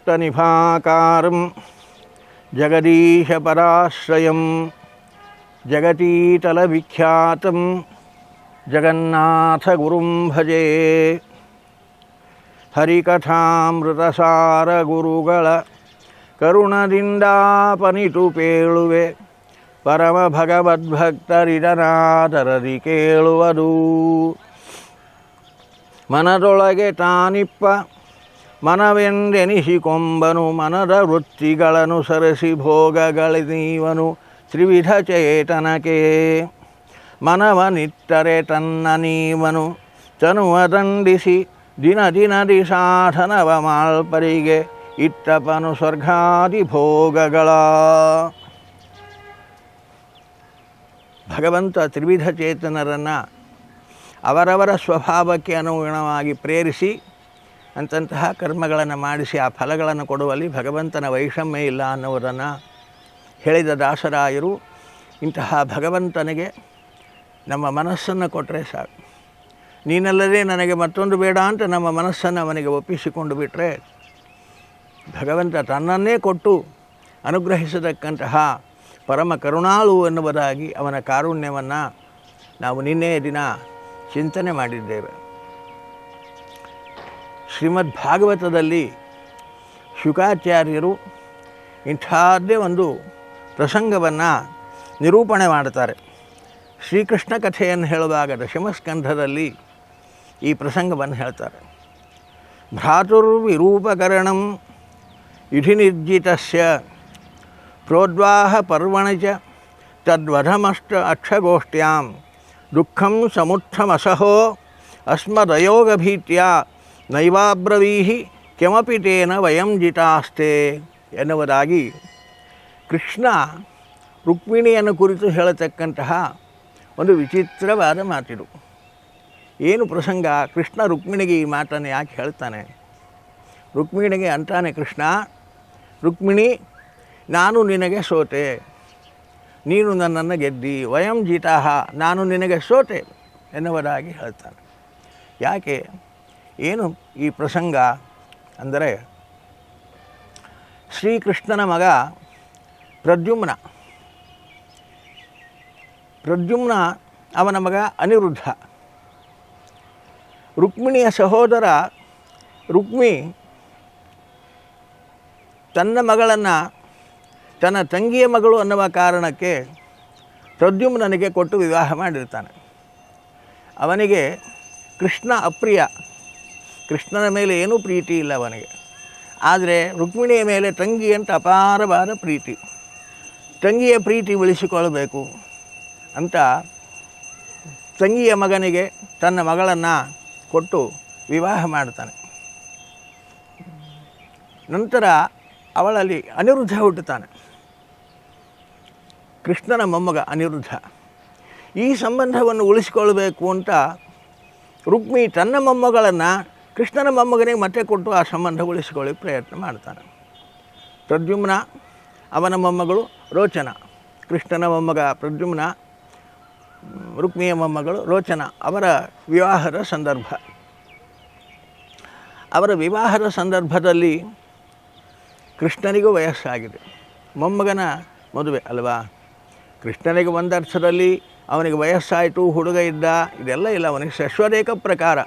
जलज्येष्ठनिभाकारं जगदीशपराश्रयं जगतीतलविख्यातं जगन्नाथगुरुं भजे ಹರಿಕಥಾಮೃತಸಾರ ಕರುಣದಿಂದಾಪನಿತು ಪೇಳುವೆ ಪರಮ ಭಗವದ್ಭಕ್ತರಿಡನಾದರದಿ ಕೇಳುವುದು ಮನದೊಳಗೆ ತಾನಿಪ್ಪ ಮನವೆಂದೆನಿಸಿಕೊಂಬನು, ಮನದ ವೃತ್ತಿಗಳನ್ನು ಸರಸಿ ಭೋಗಗಳಿನೀವನು ತ್ರಿವಿಧ ಮನವ ನಿತ್ತರೆ ತನ್ನ ನೀವನು. ತನುವ ದಂಡಿಸಿ ದಿನ ದಿನದಿ ಸಾಧನವ ಮಾಲ್ಪರಿಗೆ ಇಟ್ಟಪನು ಸ್ವರ್ಗಾದಿ ಭೋಗಗಳ. ಭಗವಂತ ತ್ರಿವಿಧ ಚೇತನರನ್ನು ಅವರವರ ಸ್ವಭಾವಕ್ಕೆ ಅನುಗುಣವಾಗಿ ಪ್ರೇರಿಸಿ ಅಂತಹ ಕರ್ಮಗಳನ್ನು ಮಾಡಿಸಿ ಆ ಫಲಗಳನ್ನು ಕೊಡುವಲ್ಲಿ ಭಗವಂತನ ವೈಷಮ್ಯ ಇಲ್ಲ ಅನ್ನೋದನ್ನು ಹೇಳಿದ ದಾಸರಾಯರು, ಇಂತಹ ಭಗವಂತನಿಗೆ ನಮ್ಮ ಮನಸ್ಸನ್ನು ಕೊಟ್ಟರೆ ಸಾಕು. ನೀನಲ್ಲದೆ ನನಗೆ ಮತ್ತೊಂದು ಬೇಡ ಅಂತ ನಮ್ಮ ಮನಸ್ಸನ್ನು ಅವನಿಗೆ ಒಪ್ಪಿಸಿಕೊಂಡು ಬಿಟ್ಟರೆ ಭಗವಂತ ತನ್ನನ್ನೇ ಕೊಟ್ಟು ಅನುಗ್ರಹಿಸತಕ್ಕಂತಹ ಪರಮ ಕರುಣಾಳು ಎನ್ನುವುದಾಗಿ ಅವನ ಕಾರುಣ್ಯವನ್ನು ನಾವು ನಿನ್ನೆ ದಿನ ಚಿಂತನೆ ಮಾಡಿದ್ದೇವೆ. ಶ್ರೀಮದ್ ಭಾಗವತದಲ್ಲಿ ಶುಕಾಚಾರ್ಯರು ಇಂಥದ್ದೇ ಒಂದು ಪ್ರಸಂಗವನ್ನು ನಿರೂಪಣೆ ಮಾಡ್ತಾರೆ ಶ್ರೀಕೃಷ್ಣ ಕಥೆಯನ್ನು ಹೇಳುವಾಗ ದಶಮಸ್ಕಂಧದಲ್ಲಿ ಈ ಪ್ರಸಂಗವನ್ನು ಹೇಳ್ತಾರೆ. ಭ್ರಾತುರ್ವಿರೂಪಕರಣಂ ಯುಧಿನಿರ್ಜಿತಸ್ಯ ಪ್ರೋದ್ವಾಹ ಪರ್ವಣಿ ಚ ತದ್ವಧಮಷ್ಟ ಅಕ್ಷಗೋಷ್ಠ್ಯಾಂ ದುಃಖಂ ಸಮುತ್ಥಮಸಹೋ ಅಸ್ಮದಯೋಗಭೀತ್ಯ ನೈವಾಬ್ರವೀಹಿ ಕೆಮಪಿ ತೇನ ವಯಂ ಜಿತಾಸ್ತೆ ಎನ್ನುವುದಾಗಿ ಕೃಷ್ಣ ರುಕ್ಮಿಣಿಯನ್ನು ಕುರಿತು ಹೇಳತಕ್ಕಂತಹ ಒಂದು ವಿಚಿತ್ರವಾದ ಮಾತಿದು. ಏನು ಪ್ರಸಂಗ? ಕೃಷ್ಣ ರುಕ್ಮಿಣಿಗೆ ಈ ಮಾತನ್ನು ಯಾಕೆ ಹೇಳ್ತಾನೆ? ರುಕ್ಮಿಣಿಗೆ ಅಂತಾನೆ, ಕೃಷ್ಣ, ರುಕ್ಮಿಣಿ, ನಾನು ನಿನಗೆ ಸೋತೆ. ನೀನು ನನ್ನನ್ನು ಗೆದ್ದಿ. ವಯಂ ಜಿತಾಹ, ನಾನು ನಿನಗೆ ಸೋತೆ ಎನ್ನುವುದಾಗಿ ಹೇಳ್ತಾನೆ. ಯಾಕೆ? ಏನು ಈ ಪ್ರಸಂಗ ಅಂದರೆ ಶ್ರೀಕೃಷ್ಣನ ಮಗ ಪ್ರದ್ಯುಮ್ನ. ಪ್ರದ್ಯುಮ್ನ ಅವನ ಮಗ ಅನಿರುದ್ಧ. ರುಕ್ಮಿಣಿಯ ಸಹೋದರ ರುಕ್ಮಿ ತನ್ನ ಮಗಳನ್ನು ತನ್ನ ತಂಗಿಯ ಮಗಳು ಅನ್ನುವ ಕಾರಣಕ್ಕೆ ಪ್ರದ್ಯುಮ್ನನಿಗೆ ಕೊಟ್ಟು ವಿವಾಹ ಮಾಡಿರ್ತಾನೆ. ಅವನಿಗೆ ಕೃಷ್ಣ ಅಪ್ರಿಯ ಕೃಷ್ಣನ ಮೇಲೆ ಏನೂ ಪ್ರೀತಿ ಇಲ್ಲ ಅವನಿಗೆ. ಆದರೆ ರುಕ್ಮಿಣಿಯ ಮೇಲೆ ತಂಗಿ ಅಂತ ಅಪಾರವಾದ ಪ್ರೀತಿ. ತಂಗಿಯ ಪ್ರೀತಿ ಉಳಿಸಿಕೊಳ್ಳಬೇಕು ಅಂತ ತಂಗಿಯ ಮಗನಿಗೆ ತನ್ನ ಮಗಳನ್ನು ಕೊಟ್ಟು ವಿವಾಹ ಮಾಡ್ತಾನೆ ನಂತರ ಅವಳಲ್ಲಿ ಅನಿರುದ್ಧ ಹುಟ್ಟುತ್ತಾನೆ. ಕೃಷ್ಣನ ಮೊಮ್ಮಗ ಅನಿರುದ್ಧ. ಈ ಸಂಬಂಧವನ್ನು ಉಳಿಸಿಕೊಳ್ಳಬೇಕು ಅಂತ ರುಕ್ಮಿ ತನ್ನ ಮೊಮ್ಮಗಳನ್ನು ಕೃಷ್ಣನ ಮೊಮ್ಮಗನಿಗೆ ಮತ್ತೆ ಕೊಟ್ಟು ಆ ಸಂಬಂಧ ಉಳಿಸಿಕೊಳ್ಳಿ ಪ್ರಯತ್ನ ಮಾಡ್ತಾನೆ. ಪ್ರದ್ಯುಮ್ನ, ಅವನ ಮೊಮ್ಮಗಳು ರೋಚನ. ಕೃಷ್ಣನ ಮೊಮ್ಮಗ ಪ್ರದ್ಯುಮ್ನ, ರುಕ್ಮಿಯ ಮೊಮ್ಮಗಳು ರೋಚನ. ಅವರ ವಿವಾಹದ ಸಂದರ್ಭ. ಅವರ ವಿವಾಹದ ಸಂದರ್ಭದಲ್ಲಿ ಕೃಷ್ಣನಿಗೂ ವಯಸ್ಸಾಗಿದೆ. ಮೊಮ್ಮಗನ ಮದುವೆ ಅಲ್ವಾ? ಕೃಷ್ಣನಿಗೆ ಒಂದು ಅರ್ಥದಲ್ಲಿ ಅವನಿಗೆ ವಯಸ್ಸಾಯಿತು, ಹುಡುಗ ಇದ್ದ, ಇದೆಲ್ಲ ಇಲ್ಲ. ಅವನಿಗೆ ಶಶ್ವರೇಖ ಪ್ರಕಾರ.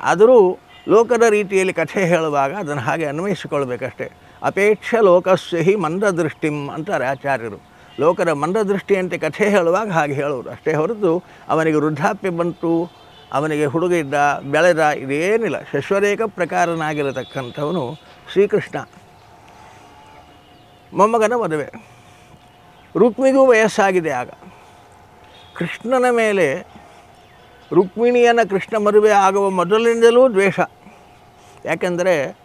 ಆದರೂ ಲೋಕದ ರೀತಿಯಲ್ಲಿ ಕಥೆ ಹೇಳುವಾಗ ಅದನ್ನು ಹಾಗೆ ಅನ್ವಯಿಸಿಕೊಳ್ಬೇಕಷ್ಟೇ ಅಪೇಕ್ಷ ಲೋಕಸ್ಯ ಹಿ ಮಂದದೃಷ್ಟಿಂ ಅಂತಾರೆ ಆಚಾರ್ಯರು. ಲೋಕದ ಮಂದದೃಷ್ಟಿಯಂತೆ ಕಥೆ ಹೇಳುವಾಗ ಹಾಗೆ ಹೇಳುವುದು. ಅಷ್ಟೇ ಹೊರತು ಅವನಿಗೆ ವೃದ್ಧಾಪ್ಯ ಬಂತು, ಅವನಿಗೆ ಹುಡುಗ ಇದ್ದ, ಬೆಳೆದ, ಇದೇನಿಲ್ಲ. ಶಶ್ವರೇಖ ಪ್ರಕಾರನಾಗಿರತಕ್ಕಂಥವನು ಶ್ರೀಕೃಷ್ಣ. ಮೊಮ್ಮಗನ ಮದುವೆ. ರುಕ್ಮಿಗೂ ವಯಸ್ಸಾಗಿದೆ ಆಗ. ಕೃಷ್ಣನ ಮೇಲೆ ರುಕ್ಮಿಣಿಯನ್ನು ಕೃಷ್ಣ ಮದುವೆ ಆಗುವ ಮೊದಲಿನಿಂದಲೂ ದ್ವೇಷ. ಯಾಕೆಂದರೆ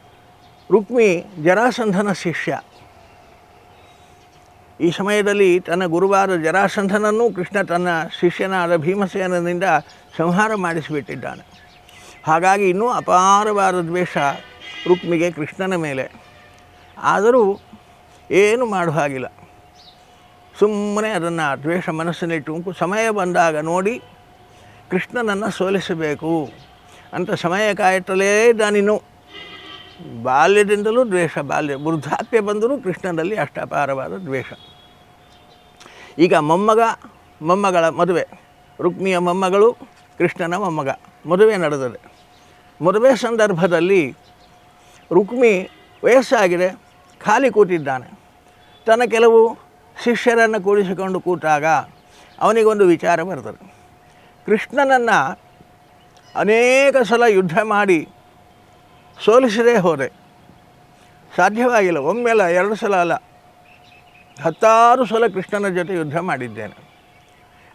ರುಕ್ಮಿ ಜರಾಸಂಧನ ಶಿಷ್ಯ. ಈ ಸಮಯದಲ್ಲಿ ತನ್ನ ಗುರುವಾದ ಜರಾಸಂಧನನ್ನು ಕೃಷ್ಣ ತನ್ನ ಶಿಷ್ಯನಾದ ಭೀಮಸೇನನಿಂದ ಸಂಹಾರ ಮಾಡಿಸಿಬಿಟ್ಟಿದ್ದಾನೆ. ಹಾಗಾಗಿ ಇನ್ನೂ ಅಪಾರವಾದ ದ್ವೇಷ ರುಕ್ಮಿಗೆ ಕೃಷ್ಣನ ಮೇಲೆ. ಆದರೂ ಏನು ಮಾಡುವ ಹಾಗಿಲ್ಲ. ಸುಮ್ಮನೆ ಅದನ್ನು ದ್ವೇಷ ಮನಸ್ಸಿನಿಟ್ಟು ಸಮಯ ಬಂದಾಗ ನೋಡಿ ಕೃಷ್ಣನನ್ನು ಸೋಲಿಸಬೇಕು ಅಂತ ಸಮಯ ಕಾಯುತ್ತಲೇ ನಾನಿನ್ನು ಬಾಲ್ಯದಿಂದಲೂ ದ್ವೇಷ, ಬಾಲ್ಯ, ವೃದ್ಧಾಪ್ಯ ಬಂದರೂ ಕೃಷ್ಣನಲ್ಲಿ ಅಷ್ಟಪಾರವಾದ ದ್ವೇಷ. ಈಗ ಮೊಮ್ಮಗ, ಮೊಮ್ಮಗಳ ಮದುವೆ. ರುಕ್ಮಿಯ ಮೊಮ್ಮಗಳು, ಕೃಷ್ಣನ ಮೊಮ್ಮಗ. ಮದುವೆ ನಡೆದಿದೆ. ಮದುವೆ ಸಂದರ್ಭದಲ್ಲಿ ರುಕ್ಮಿ ವಯಸ್ಸಾಗಿದೆ, ಖಾಲಿ ಕೂತಿದ್ದಾನೆ. ತನ್ನ ಕೆಲವು ಶಿಷ್ಯರನ್ನು ಕೂಡಿಸಿಕೊಂಡು ಕೂತಾಗ ಅವನಿಗೊಂದು ವಿಚಾರ ಬರ್ತದೆ. ಕೃಷ್ಣನನ್ನು ಅನೇಕ ಸಲ ಯುದ್ಧ ಮಾಡಿ ಸೋಲಿಸದೇ ಹೋದೆ. ಸಾಧ್ಯವಾಗಿಲ್ಲ. ಒಮ್ಮೆಲ್ಲ ಎರಡು ಸಲ ಅಲ್ಲ. ಹತ್ತಾರು ಸಲ ಕೃಷ್ಣನ ಜೊತೆ ಯುದ್ಧ ಮಾಡಿದ್ದೇನೆ.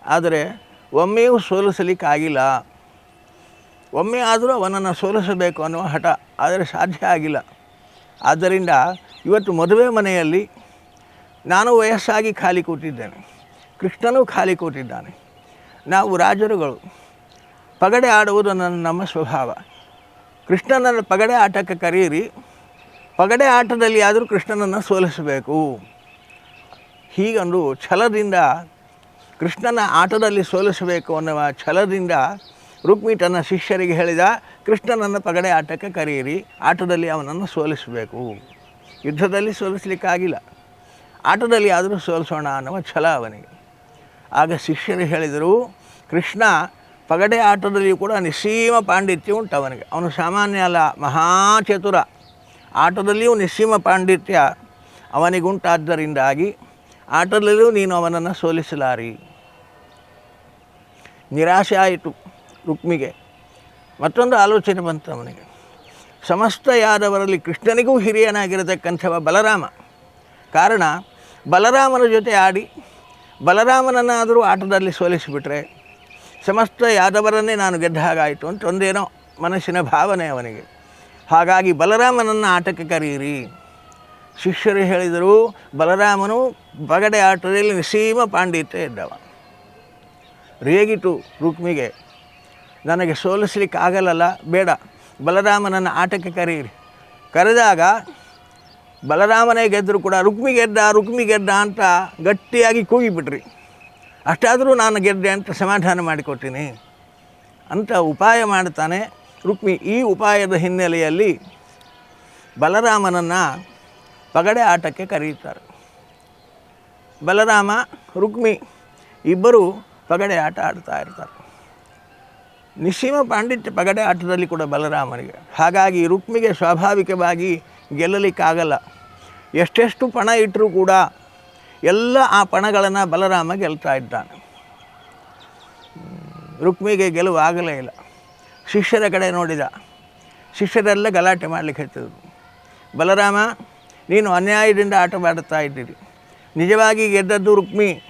ಆದರೆ ಒಮ್ಮೆಯೂ ಸೋಲಿಸಲಿಕ್ಕಾಗಿಲ್ಲ. ಒಮ್ಮೆ ಆದರೂ ಅವನನ್ನು ಸೋಲಿಸಬೇಕು ಅನ್ನುವ ಹಠ, ಆದರೆ ಸಾಧ್ಯ ಆಗಿಲ್ಲ. ಆದ್ದರಿಂದ ಇವತ್ತು ಮದುವೆ ಮನೆಯಲ್ಲಿ ನಾನು ವಯಸ್ಸಾಗಿ ಖಾಲಿ ಕೂತಿದ್ದೇನೆ. ಕೃಷ್ಣನೂ ಖಾಲಿ ಕೂತಿದ್ದಾನೆ. ನಾವು ರಾಜರುಗಳು. ಪಗಡೆ ಆಡುವುದು ನನ್ನ, ನಮ್ಮ ಸ್ವಭಾವ. ಕೃಷ್ಣನನ್ನು ಪಗಡೆ ಆಟಕ್ಕೆ ಕರೆಯಿರಿ. ಪಗಡೆ ಆಟದಲ್ಲಿ ಆದರೂ ಕೃಷ್ಣನನ್ನು ಸೋಲಿಸಬೇಕು. ಹೀಗೊಂದು ಛಲದಿಂದ ಕೃಷ್ಣನ ಆಟದಲ್ಲಿ ಸೋಲಿಸಬೇಕು ಅನ್ನುವ ಛಲದಿಂದ ರುಕ್ಮಿ ತನ್ನ ಶಿಷ್ಯರಿಗೆ ಹೇಳಿದ, ಕೃಷ್ಣನನ್ನು ಪಗಡೆ ಆಟಕ್ಕೆ ಕರೆಯಿರಿ. ಆಟದಲ್ಲಿ ಅವನನ್ನು ಸೋಲಿಸಬೇಕು. ಯುದ್ಧದಲ್ಲಿ ಸೋಲಿಸಲಿಕ್ಕಾಗಿಲ್ಲ. ಆಟದಲ್ಲಿ ಆದರೂ ಸೋಲಿಸೋಣ ಅನ್ನುವ ಛಲ ಅವನಿಗೆ. ಆಗ ಶಿಷ್ಯರು ಹೇಳಿದರು, ಕೃಷ್ಣ, ಪಗಡೆ ಆಟದಲ್ಲಿಯೂ ಕೂಡ ನಿಸ್ಸೀಮ ಪಾಂಡಿತ್ಯ ಉಂಟು ಅವನಿಗೆ. ಅವನು ಸಾಮಾನ್ಯ ಅಲ್ಲ ಮಹಾಚತುರ ಆಟದಲ್ಲಿಯೂ ನಿಸ್ಸೀಮ ಪಾಂಡಿತ್ಯ ಅವನಿಗುಂಟಾದ್ದರಿಂದಾಗಿ ಆಟದಲ್ಲಿಯೂ ನೀನು ಅವನನ್ನು ಸೋಲಿಸಲಾರಿ. ನಿರಾಶೆ ಆಯಿತು ರುಕ್ಮಿಗೆ. ಮತ್ತೊಂದು ಆಲೋಚನೆ ಬಂತು ಅವನಿಗೆ. ಸಮಸ್ತ ಯಾದವರಲ್ಲಿ ಕೃಷ್ಣನಿಗೂ ಹಿರಿಯನಾಗಿರತಕ್ಕಂಥವ ಬಲರಾಮ. ಕಾರಣ, ಬಲರಾಮನ ಜೊತೆ ಆಡಿ ಬಲರಾಮನನ್ನಾದರೂ ಆಟದಲ್ಲಿ ಸೋಲಿಸಿಬಿಟ್ರೆ ಸಮಸ್ತ ಯಾದವರನ್ನೇ ನಾನು ಗೆದ್ದ ಹಾಗಾಯಿತು ಅಂತ ಒಂದೇನೋ ಮನಸ್ಸಿನ ಭಾವನೆ ಅವನಿಗೆ. ಹಾಗಾಗಿ ಬಲರಾಮನನ್ನು ಆಟಕ್ಕೆ ಕರೆಯಿರಿ ಶಿಷ್ಯರು ಹೇಳಿದರು, ಬಲರಾಮನು ಬಗಡೆ ಆಟದಲ್ಲಿ ನಿಸೀಮ ಪಾಂಡಿತ್ಯ ಇದ್ದವ. ರೇಗಿತು ರುಕ್ಮಿಗೆ, ನನಗೆ ಸೋಲಿಸ್ಲಿಕ್ಕೆ ಆಗಲ್ಲಲ್ಲ ಬೇಡ, ಬಲರಾಮನನ್ನು ಆಟಕ್ಕೆ ಕರೆಯಿರಿ ಕರೆದಾಗ ಬಲರಾಮನೇ ಗೆದ್ದರು ಕೂಡ, ರುಕ್ಮಿ ಗೆದ್ದ ರುಕ್ಮಿ ಗೆದ್ದ ಅಂತ ಗಟ್ಟಿಯಾಗಿ ಕೂಗಿಬಿಟ್ರಿ. ಅಷ್ಟಾದರೂ ನಾನು ಗೆದ್ದೆ ಅಂತ ಸಮಾಧಾನ ಮಾಡಿಕೊಟ್ಟಿನಿ. ಅಂತ ಉಪಾಯ ಮಾಡ್ತಾನೆ ರುಕ್ಮಿ. ಈ ಉಪಾಯದ ಹಿನ್ನೆಲೆಯಲ್ಲಿ ಬಲರಾಮನನ್ನು ಪಗಡೆ ಆಟಕ್ಕೆ ಕರೆಯುತ್ತಾರೆ. ಬಲರಾಮ, ರುಕ್ಮಿ ಇಬ್ಬರು ಪಗಡೆ ಆಟ ಆಡ್ತಾ ಇರ್ತಾರೆ. ನಿಸ್ಸೀಮ ಪಾಂಡಿತ್ಯ ಪಗಡೆ ಆಟದಲ್ಲಿ ಕೂಡ ಬಲರಾಮನಿಗೆ. ಹಾಗಾಗಿ ರುಕ್ಮಿಗೆ ಸ್ವಾಭಾವಿಕವಾಗಿ ಗೆಲ್ಲಲಿಕ್ಕಾಗಲ್ಲ. ಎಷ್ಟೆಷ್ಟು ಪಣ ಇಟ್ಟರೂ ಕೂಡ ಎಲ್ಲ ಆ ಪಣಗಳನ್ನು ಬಲರಾಮ ಗೆಲ್ತಾ ಇದ್ದಾನೆ. ರುಕ್ಮಿಗೆ ಗೆಲುವು ಆಗಲೇ ಇಲ್ಲ. ಶಿಷ್ಯರ ಕಡೆ ನೋಡಿದ. ಶಿಷ್ಯರೆಲ್ಲ ಗಲಾಟೆ ಮಾಡಲಿಕ್ಕೆ ಹೇಳ್ತಿದ್ರು. ಬಲರಾಮ, ನೀನು ಅನ್ಯಾಯದಿಂದ ಆಟವಾಡುತ್ತಾ ಇದ್ದೀರಿ. ನಿಜವಾಗಿ ಗೆದ್ದದ್ದು ರುಕ್ಮಿ.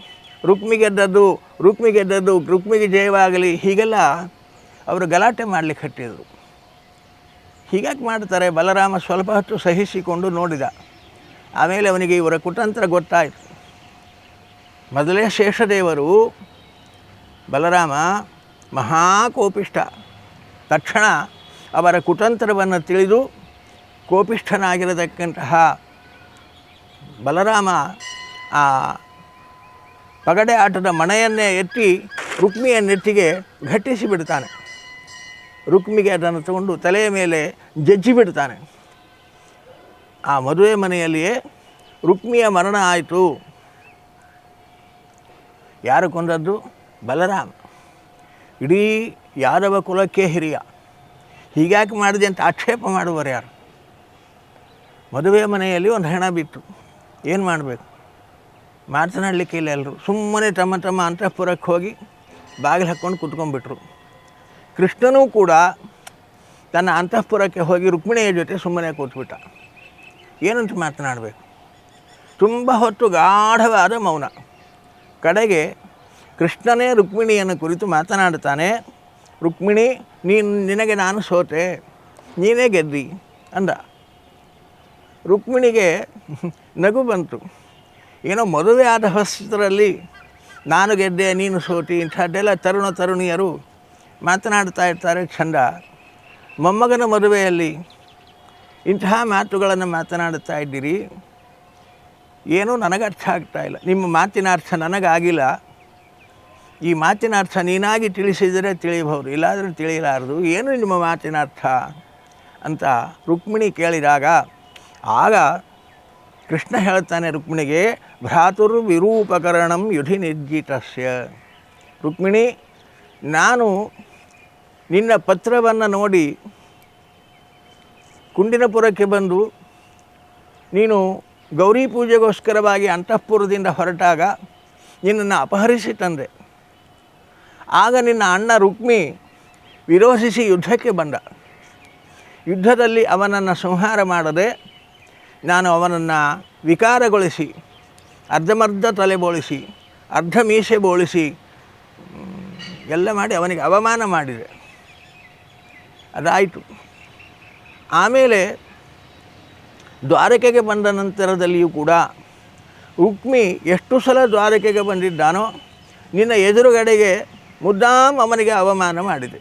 ರುಕ್ಮಿ ಗೆದ್ದದ್ದು ರುಕ್ಮಿ ಗೆದ್ದದ್ದು, ರುಕ್ಮಿಗೆ ಜಯವಾಗಲಿ ಹೀಗೆಲ್ಲ ಅವರು ಗಲಾಟೆ ಮಾಡಲಿಕ್ಕೆ ಹಟ್ಟಿದರು ಹೀಗಾಗಿ ಮಾಡ್ತಾರೆ, ಬಲರಾಮ ಸ್ವಲ್ಪ ಹೊತ್ತು ಸಹಿಸಿಕೊಂಡು ನೋಡಿದ. ಆಮೇಲೆ ಅವನಿಗೆ ಇವರ ಕುಟಂತ್ರ ಗೊತ್ತಾಯಿತು. ಮೊದಲೇ ಶೇಷದೇವರು ಬಲರಾಮ ಮಹಾಕೋಪಿಷ್ಠ. ತಕ್ಷಣ ಅವರ ಕುತಂತ್ರವನ್ನು ತಿಳಿದು ಕೋಪಿಷ್ಠನಾಗಿರತಕ್ಕಂತಹ ಬಲರಾಮ ಆ ಪಗಡೆ ಆಟದ ಮಣೆಯನ್ನೇ ಎತ್ತಿ ರುಕ್ಮಿಯ ನೆತ್ತಿಗೆ ಘಟ್ಟಿಸಿ ಬಿಡ್ತಾನೆ ರುಕ್ಮಿಗೆ ಅದನ್ನು ತಗೊಂಡು ತಲೆಯ ಮೇಲೆ ಜಜ್ಜಿ ಬಿಡ್ತಾನೆ. ಆ ಮದುವೆ ಮನೆಯಲ್ಲಿಯೇ ರುಕ್ಮಿಯ ಮರಣ ಆಯಿತು. ಯಾರು ಕೊಂದದ್ದು? ಬಲರಾಮ. ಇಡೀ ಯಾದವ ಕುಲಕ್ಕೆ ಹಿರಿಯ. ಹೀಗ್ಯಾಕೆ ಮಾಡಿದೆ ಅಂತ ಆಕ್ಷೇಪ ಮಾಡುವರು ಯಾರು? ಮದುವೆ ಮನೆಯಲ್ಲಿ ಒಂದು ಹೆಣ ಬಿತ್ತು. ಏನು ಮಾಡಬೇಕು? ಮಾತನಾಡಲಿಕ್ಕೆ ಇಲ್ಲ ಎಲ್ಲರೂ ಸುಮ್ಮನೆ ತಮ್ಮ ತಮ್ಮ ಅಂತಃಪುರಕ್ಕೆ ಹೋಗಿ ಬಾಗಿಲು ಹಾಕ್ಕೊಂಡು ಕುತ್ಕೊಂಡ್ಬಿಟ್ರು. ಕೃಷ್ಣನೂ ಕೂಡ ತನ್ನ ಅಂತಃಪುರಕ್ಕೆ ಹೋಗಿ ರುಕ್ಮಿಣಿಯ ಜೊತೆ ಸುಮ್ಮನೆ ಕೂತ್ಬಿಟ್ಟ. ಏನಂತ ಮಾತನಾಡಬೇಕು? ತುಂಬ ಹೊತ್ತು ಗಾಢವಾದ ಮೌನ. ಕಡೆಗೆ ಕೃಷ್ಣನೇ ರುಕ್ಮಿಣಿಯನ್ನು ಕುರಿತು ಮಾತನಾಡ್ತಾನೆ ರುಕ್ಮಿಣಿ, ನೀನು, ನಿನಗೆ ನಾನು ಸೋತೆ, ನೀನೇ ಗೆದ್ದಿ ಅಂದ. ರುಕ್ಮಿಣಿಗೆ ನಗು ಬಂತು. ಏನೋ ಮದುವೆ ಆದ ಹೊಸದರಲ್ಲಿ ನಾನು ಗೆದ್ದೆ, ನೀನು ಸೋತಿ ಇಂಥದ್ದೆಲ್ಲ ತರುಣ ತರುಣಿಯರು ಮಾತನಾಡ್ತಾ ಇರ್ತಾರೆ ಚಂದ ಮೊಮ್ಮಗನ ಮದುವೆಯಲ್ಲಿ ಇಂತಹ ಮಾತುಗಳನ್ನು ಮಾತನಾಡುತ್ತಾ ಇದ್ದೀರಿ. ಏನೂ ನನಗೆ ಅರ್ಥ ಆಗ್ತಾ ಇಲ್ಲ. ನಿಮ್ಮ ಮಾತಿನ ಅರ್ಥ ನನಗಾಗಿಲ್ಲ. ಈ ಮಾತಿನ ಅರ್ಥ ನೀನಾಗಿ ತಿಳಿಸಿದರೆ ತಿಳಿಯಬಹುದು. ಇಲ್ಲಾದರೆ ತಿಳಿಯಲಾರದು. ಏನು ನಿಮ್ಮ ಮಾತಿನ ಅರ್ಥ? ಅಂತ ರುಕ್ಮಿಣಿ ಕೇಳಿದಾಗ, ಆಗ ಕೃಷ್ಣ ಹೇಳ್ತಾನೆ ರುಕ್ಮಿಣಿಗೆ ಭ್ರಾತುರ್ ವಿರೂಪಕರಣಂ ಯುಧಿ ನಿರ್ಜಿತಸ್ಯ. ರುಕ್ಮಿಣಿ, ನಾನು ನಿನ್ನ ಪತ್ರವನ್ನು ನೋಡಿ ಕುಂಡಿನಪುರಕ್ಕೆ ಬಂದು ನೀನು ಗೌರಿ ಪೂಜೆಗೋಸ್ಕರವಾಗಿ ಅಂತಃಪುರದಿಂದ ಹೊರಟಾಗ ನಿನ್ನನ್ನು ಅಪಹರಿಸಿ ತಂದೆ. ಆಗ ನಿನ್ನ ಅಣ್ಣ ರುಕ್ಮಿ ವಿರೋಧಿಸಿ ಯುದ್ಧಕ್ಕೆ ಬಂದ. ಯುದ್ಧದಲ್ಲಿ ಅವನನ್ನು ಸಂಹಾರ ಮಾಡದೆ ನಾನು ಅವನನ್ನು ವಿಕಾರಗೊಳಿಸಿ, ಅರ್ಧಮರ್ಧ ತಲೆ ಬೋಳಿಸಿ ಅರ್ಧ ಮೀಸೆ ಬೋಳಿಸಿ, ಎಲ್ಲ ಮಾಡಿ ಅವನಿಗೆ ಅವಮಾನ ಮಾಡಿದೆ. ಅದಾಯಿತು. ಆಮೇಲೆ ದ್ವಾರಕೆಗೆ ಬಂದ ನಂತರದಲ್ಲಿಯೂ ಕೂಡ ರುಕ್ಮಿ ಎಷ್ಟು ಸಲ ದ್ವಾರಕೆಗೆ ಬಂದಿದ್ದಾನೋ ನಿನ್ನ ಎದುರುಗಡೆಗೆ ಮುದ್ದಾಂ ಅವನಿಗೆ ಅವಮಾನ ಮಾಡಿದೆ.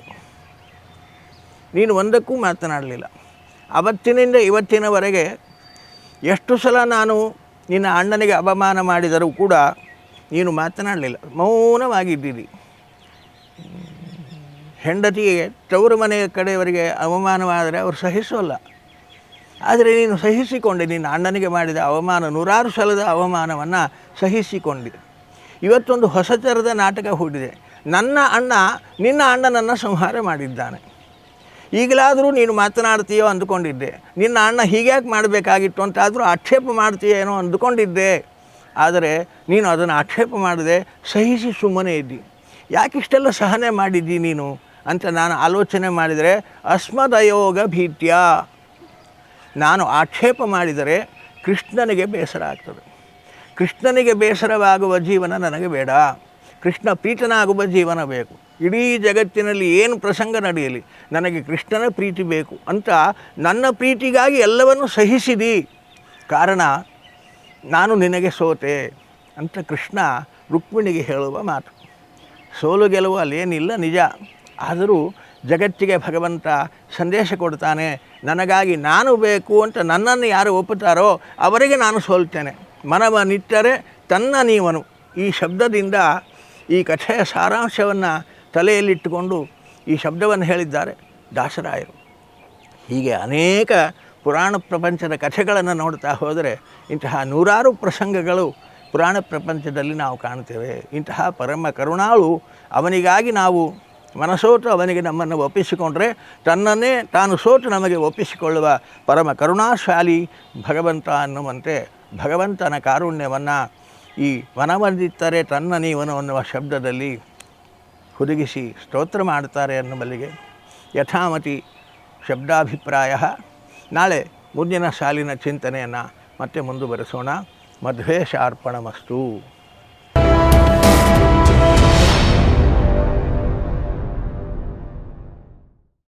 ನೀನು ಒಂದಕ್ಕೂ ಮಾತನಾಡಲಿಲ್ಲ. ಅವತ್ತಿನಿಂದ ಇವತ್ತಿನವರೆಗೆ ಎಷ್ಟು ಸಲ ನಾನು ನಿನ್ನ ಅಣ್ಣನಿಗೆ ಅವಮಾನ ಮಾಡಿದರೂ ಕೂಡ ನೀನು ಮಾತನಾಡಲಿಲ್ಲ. ಮೌನವಾಗಿದ್ದೀರಿ. ಹೆಂಡತಿಗೆ ತವರು ಮನೆಯ ಕಡೆಯವರಿಗೆ ಅವಮಾನವಾದರೆ ಅವರು ಸಹಿಸೋಲ್ಲ. ಆದರೆ ನೀನು ಸಹಿಸಿಕೊಂಡೆ, ನಿನ್ನ ಅಣ್ಣನಿಗೆ ಮಾಡಿದ ಅವಮಾನ, ನೂರಾರು ಸಲದ ಅವಮಾನವನ್ನು ಸಹಿಸಿಕೊಂಡೆ. ಇವತ್ತೊಂದು ಹೊಸ ಥರದ ನಾಟಕ ಹೂಡಿದೆ. ನನ್ನ ಅಣ್ಣ, ನಿನ್ನ ಅಣ್ಣನನ್ನು ಸಂಹಾರ ಮಾಡಿದ್ದಾನೆ. ಈಗಲಾದರೂ ನೀನು ಮಾತನಾಡ್ತೀಯೋ ಅಂದುಕೊಂಡಿದ್ದೆ. ನಿನ್ನ ಅಣ್ಣ ಹೀಗ್ಯಾಕೆ ಮಾಡಬೇಕಾಗಿತ್ತು ಅಂತಾದರೂ ಆಕ್ಷೇಪ ಮಾಡ್ತೀಯೇನೋ ಅಂದುಕೊಂಡಿದ್ದೆ. ಆದರೆ ನೀನು ಅದನ್ನು ಆಕ್ಷೇಪ ಮಾಡದೆ ಸಹಿಸಿ ಸುಮ್ಮನೆ ಇದ್ದಿ. ಯಾಕಿಷ್ಟೆಲ್ಲ ಸಹನೆ ಮಾಡಿದ್ದಿ ನೀನು? ಅಂತ ನಾನು ಆಲೋಚನೆ ಮಾಡಿದರೆ, ಅಸ್ಮದಯೋಗ ಭೀತ್ಯ. ನಾನು ಆಕ್ಷೇಪ ಮಾಡಿದರೆ ಕೃಷ್ಣನಿಗೆ ಬೇಸರ ಆಗ್ತದೆ. ಕೃಷ್ಣನಿಗೆ ಬೇಸರವಾಗುವ ಜೀವನ ನನಗೆ ಬೇಡ. ಕೃಷ್ಣ ಪ್ರೀತನಾಗುವ ಜೀವನ ಬೇಕು. ಇಡೀ ಜಗತ್ತಿನಲ್ಲಿ ಏನು ಪ್ರಸಂಗ ನಡೆಯಲಿ, ನನಗೆ ಕೃಷ್ಣನ ಪ್ರೀತಿ ಬೇಕು ಅಂತ ನನ್ನ ಪ್ರೀತಿಗಾಗಿ ಎಲ್ಲವನ್ನು ಸಹಿಸಿದಿ. ಕಾರಣ, ನಾನು ನಿನಗೆ ಸೋತೆ ಅಂತ ಕೃಷ್ಣ ರುಕ್ಮಿಣಿಗೆ ಹೇಳುವ ಮಾತು. ಸೋಲು ಗೆಲುವು ಅಲ್ಲೇನಿಲ್ಲ ನಿಜ. ಆದರೂ ಜಗತ್ತಿಗೆ ಭಗವಂತ ಸಂದೇಶ ಕೊಡ್ತಾನೆ, ನನಗಾಗಿ ನಾನು ಬೇಕು ಅಂತ ನನ್ನನ್ನು ಯಾರು ಒಪ್ಪುತ್ತಾರೋ ಅವರಿಗೆ ನಾನು ಸೋಲ್ತೇನೆ. ಮನವ ನಿಟ್ಟರೆ ತನ್ನ ನೀವನು. ಈ ಶಬ್ದದಿಂದ ಈ ಕಥೆಯ ಸಾರಾಂಶವನ್ನು ತಲೆಯಲ್ಲಿಟ್ಟುಕೊಂಡು ಈ ಶಬ್ದವನ್ನು ಹೇಳಿದ್ದಾರೆ ದಾಸರಾಯರು. ಹೀಗೆ ಅನೇಕ ಪುರಾಣ ಪ್ರಪಂಚದ ಕಥೆಗಳನ್ನು ನೋಡ್ತಾ ಹೋದರೆ ಇಂತಹ ನೂರಾರು ಪ್ರಸಂಗಗಳು ಪುರಾಣ ಪ್ರಪಂಚದಲ್ಲಿ ನಾವು ಕಾಣ್ತೇವೆ ಇಂತಹ ಪರಮ ಕರುಣಾಳು ಅವನಿಗಾಗಿ ನಾವು ಮನಸೋತು ಅವನಿಗೆ ನಮ್ಮನ್ನು ಒಪ್ಪಿಸಿಕೊಂಡ್ರೆ ತನ್ನನ್ನೇ ತಾನು ಸೋತು ನಮಗೆ ಒಪ್ಪಿಸಿಕೊಳ್ಳುವ ಪರಮ ಕರುಣಾಶಾಲಿ ಭಗವಂತ ಅನ್ನುವಂತೆ ಭಗವಂತನ ಕಾರುಣ್ಯವನ್ನು ಈ ವನವಂದಿತ್ತರೆ ತನ್ನ ನೀವನು ಅನ್ನುವ ಶಬ್ದದಲ್ಲಿ ಹುದುಗಿಸಿ ಸ್ತೋತ್ರ ಮಾಡ್ತಾರೆ ಅನ್ನುವಲ್ಲಿಗೆ ಯಥಾಮತಿ ಶಬ್ದಾಭಿಪ್ರಾಯ. ನಾಳೆ ಮುಂದಿನ ಸಾಲಿನ ಚಿಂತನೆಯನ್ನು ಮತ್ತೆ ಮುಂದುವರೆಸೋಣ. ಮಧ್ವೇಶಾರ್ಪಣಮಸ್ತು.